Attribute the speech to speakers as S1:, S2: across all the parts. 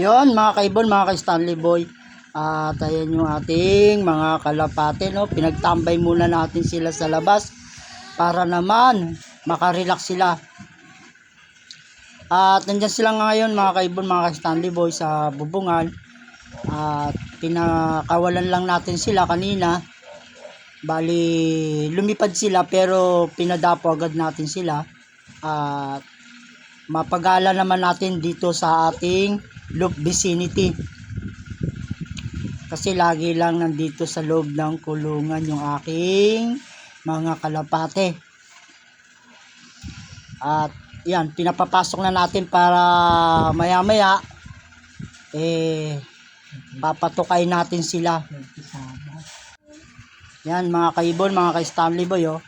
S1: Yon mga kaibon, mga ka-Stanley Boy. At ayan yung ating mga kalapate, no? Pinagtambay muna natin sila sa labas para naman makarelax sila. At nandyan sila ngayon mga kaibon, mga ka-Stanley Boy sa bubungan. At pinakawalan lang natin sila kanina. Bali, lumipad sila pero pinadapo agad natin sila. At mapagala naman natin dito sa ating loop vicinity. Kasi lagi lang nandito sa loob ng kulungan yung aking mga kalapate. At yan, pinapapasok na natin para maya maya eh papatukay natin sila. Yan mga kaibon, mga ka-Stanley Boy oh.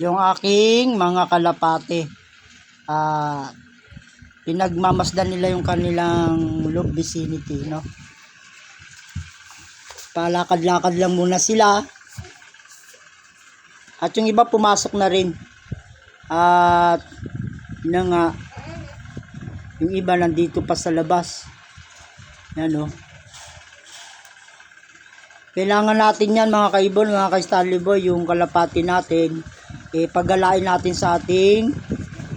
S1: Yung aking mga kalapate. Ah pinagmamasdan nila yung kanilang loob vicinity, no? Palakad-lakad lang muna sila. At yung iba pumasok na rin. At na nga, yung iba nandito pa sa labas. Yan, no? Kailangan natin yan mga kaibon, mga ka-Stanley Boy, yung kalapati natin, eh, paggalain natin sa ating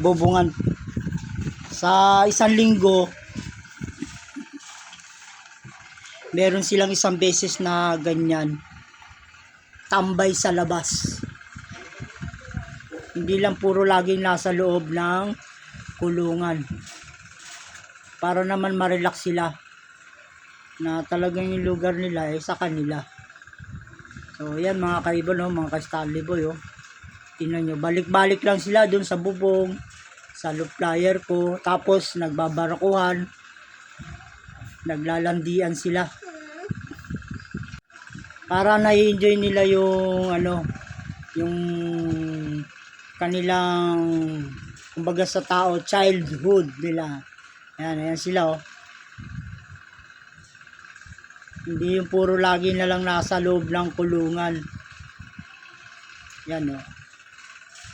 S1: bubungan sa isang linggo meron silang isang beses na ganyan. Tambay sa labas. Hindi lang puro laging nasa loob ng kulungan. Para naman marelax sila na talagang yung lugar nila ay sa kanila. So yan mga kaibon no, mga ka-Stanley boy oh. tingnan nyo balik-balik lang sila dun sa bubong sa loop ko. Tapos nagbabarakuhan. Naglalandian sila. Para na-enjoy nila yung ano, yung kanilang kumbaga sa tao, childhood nila. Ayan, ayan sila oh. Hindi yung puro lagi na lang nasa loob ng kulungan. Yan oh.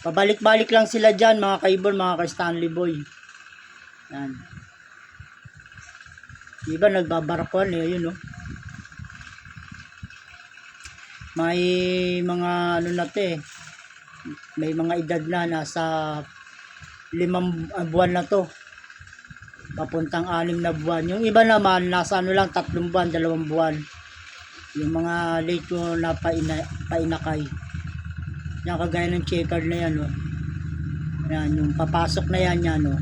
S1: Pabalik-balik lang sila dyan, mga kaibon, mga ka-Stanley Boy. Yan. Iba nagbabarakuan eh, yun, no? May mga ano na to eh. May mga edad na nasa limang buwan na to. Papuntang anim na buwan. Yung iba naman, nasa ano lang, tatlong buwan, dalawang buwan. Yung mga late na paina, painakay. Yan kagaya ng checkered na yan, oh. Yan, yung papasok na yan, yan, oh.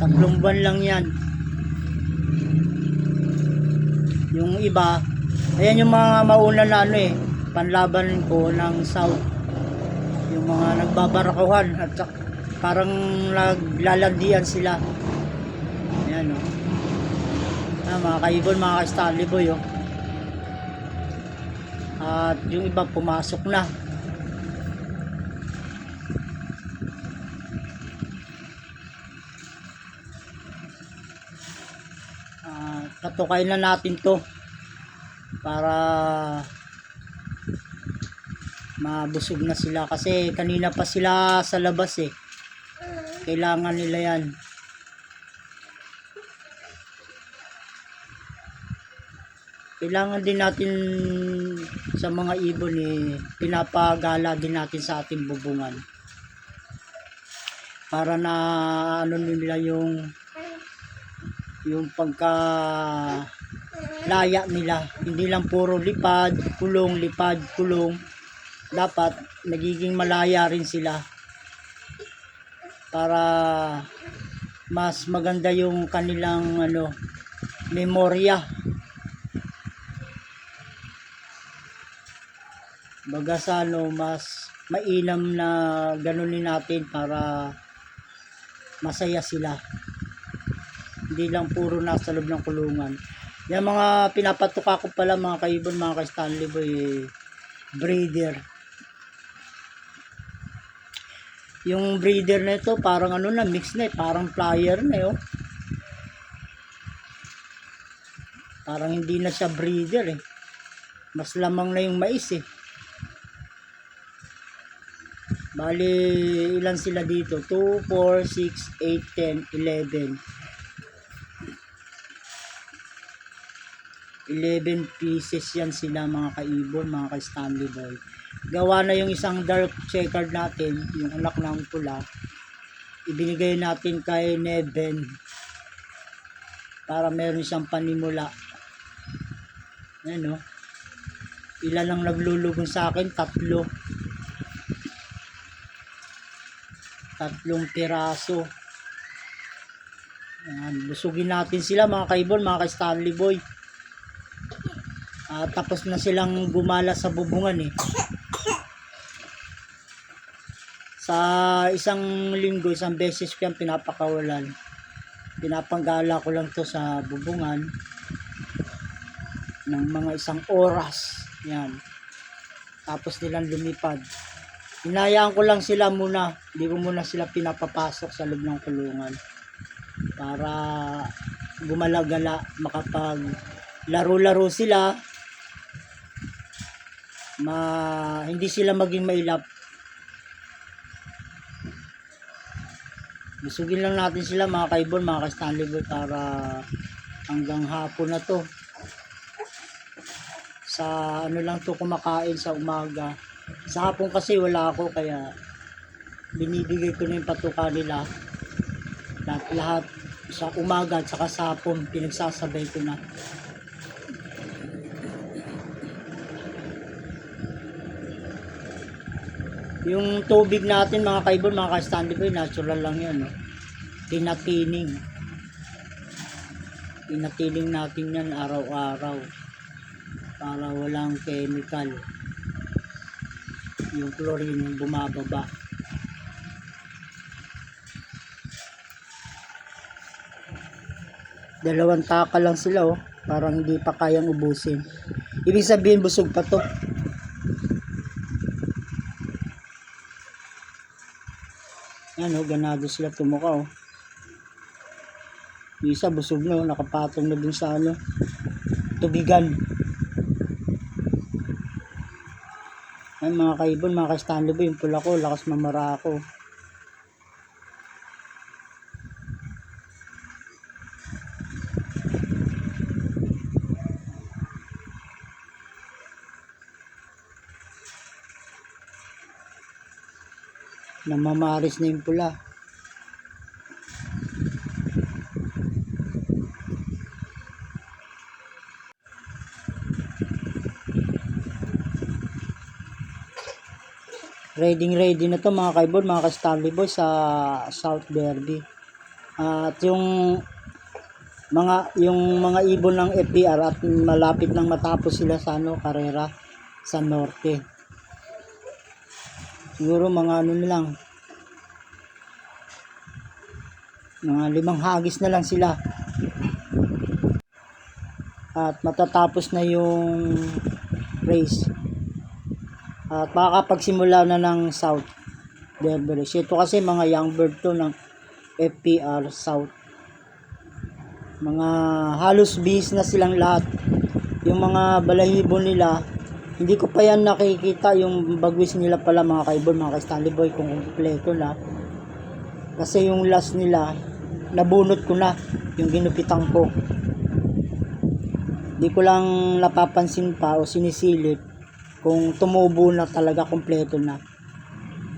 S1: Tatlong buwan lang yan. Yung iba, ayan yung mga mauna na ano eh, panlaban ko ng South. Yung mga nagbabarakuhan at parang naglalandian sila. Ayan, oh. Ah, mga kaibon, mga ka-Stanley Boy, oh. At yung iba pumasok na. Patukay na natin to. Para mabusog na sila. Kasi kanina pa sila sa labas eh. Kailangan nila yan. Kailangan din natin sa mga ibon eh pinapagala din natin sa ating bubungan. Para na ano nila yung yung pagka laya nila hindi lang puro lipad kulong lipad kulong. Dapat nagiging malaya rin sila para mas maganda yung kanilang ano memorya. Baga sa ano mas mainam na ganunin natin para masaya sila hindi lang puro nasa loob ng kulungan. Yung mga pinapatuka ko pala mga kaibon, mga ka-Stanley Boy, breeder. Yung breeder na ito, parang ano na, mix na eh, parang flyer na eh, oh. Parang hindi na siya breeder eh. Mas lamang na yung mais eh. Bali, ilan sila dito? 2, 4, 6, 8, 10, 11. 11 pieces yan sila mga kaibon, mga ka-Stanley Boy. Gawa na yung isang dark checkered natin, yung anak ng pula. Ibinigay natin kay Neven para meron siyang panimula. Yan no. Ilan lang naglulugon sa akin? Tatlo. Tatlong piraso. Yan. Busugin natin sila mga kaibon, mga ka-Stanley Boy. Ah, tapos na silang gumala sa bubungan eh. Sa isang linggo, isang beses ko yan pinapakawalan. Pinapanggala ko lang to sa bubungan ng mga isang oras. Yan. Tapos nilang lumipad. Hinayaan ko lang sila muna. Hindi ko muna sila pinapapasok sa loob ng kulungan. Para gumalagala, makapag laro-laro sila. Ma, hindi sila maging mailap. Busugin lang natin sila mga kaibon, mga ka-Stanley Boy para hanggang hapon na to sa ano lang to kumakain sa umaga. Sa hapon kasi wala ako kaya binibigay ko na yung patuka nila. Lahat, lahat sa umaga at saka sa hapon pinagsasabay ko na. Yung tubig natin mga kaibon, mga ka-standby boy, natural lang yan. No? Tinatining. Tinatining natin yan araw-araw para walang chemical yung chlorine bumababa dalawang taka lang sila oh parang hindi pa kayang ubusin ibig sabihin busog pa to yan oh ganado sila tumuka oh. Yung isa busog na oh. Nakapatong na dun sa ano tubigan. Ay mga kaibon, mga ka-Stanley yung pula ko, lakas mamara ako. Namamaris na yung pula. Ready ready na to mga kaibon, mga ka-Stanley Boy sa South Derby. At yung mga yung mga ibon ng FBR at malapit nang matapos sila sa ano karera sa norte. Siguro mga ano na lang mga limang hagis na lang sila. At matatapos na yung race. At makakapagsimula na ng South Beverly. Ito kasi mga young bird to ng FPR South. Mga halos bis na silang lahat. Yung mga balahibo nila, hindi ko pa yan nakikita yung bagwis nila pala mga kaibon, mga ka-Stanley Boy kung kumpleto na. Kasi yung last nila, nabunot ko na yung ginupitan ko. Hindi ko lang napapansin pa o sinisilip kung tumubo na talaga kompleto na.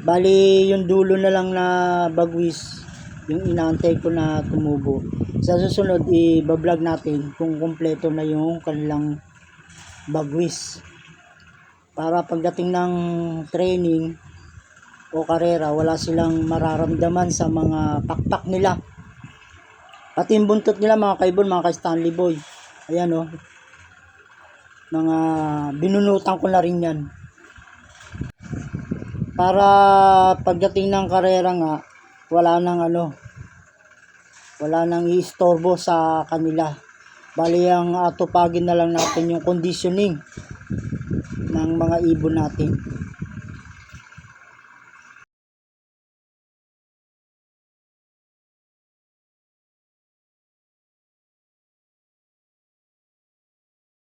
S1: Bali, yung dulo na lang na bagwis, yung inaantay ko na tumubo. Sa susunod, i-vlog natin kung kompleto na yung kanilang bagwis. Para pagdating ng training o karera, wala silang mararamdaman sa mga pakpak nila. Pati yung buntot nila mga kaibon, mga ka-Stanley Boy. Ayan o, mga binunutan ko na rin yan para pagdating ng karera nga wala nang ano wala nang iistorbo sa kanila bali ang atupagin na lang natin yung conditioning ng mga ibon natin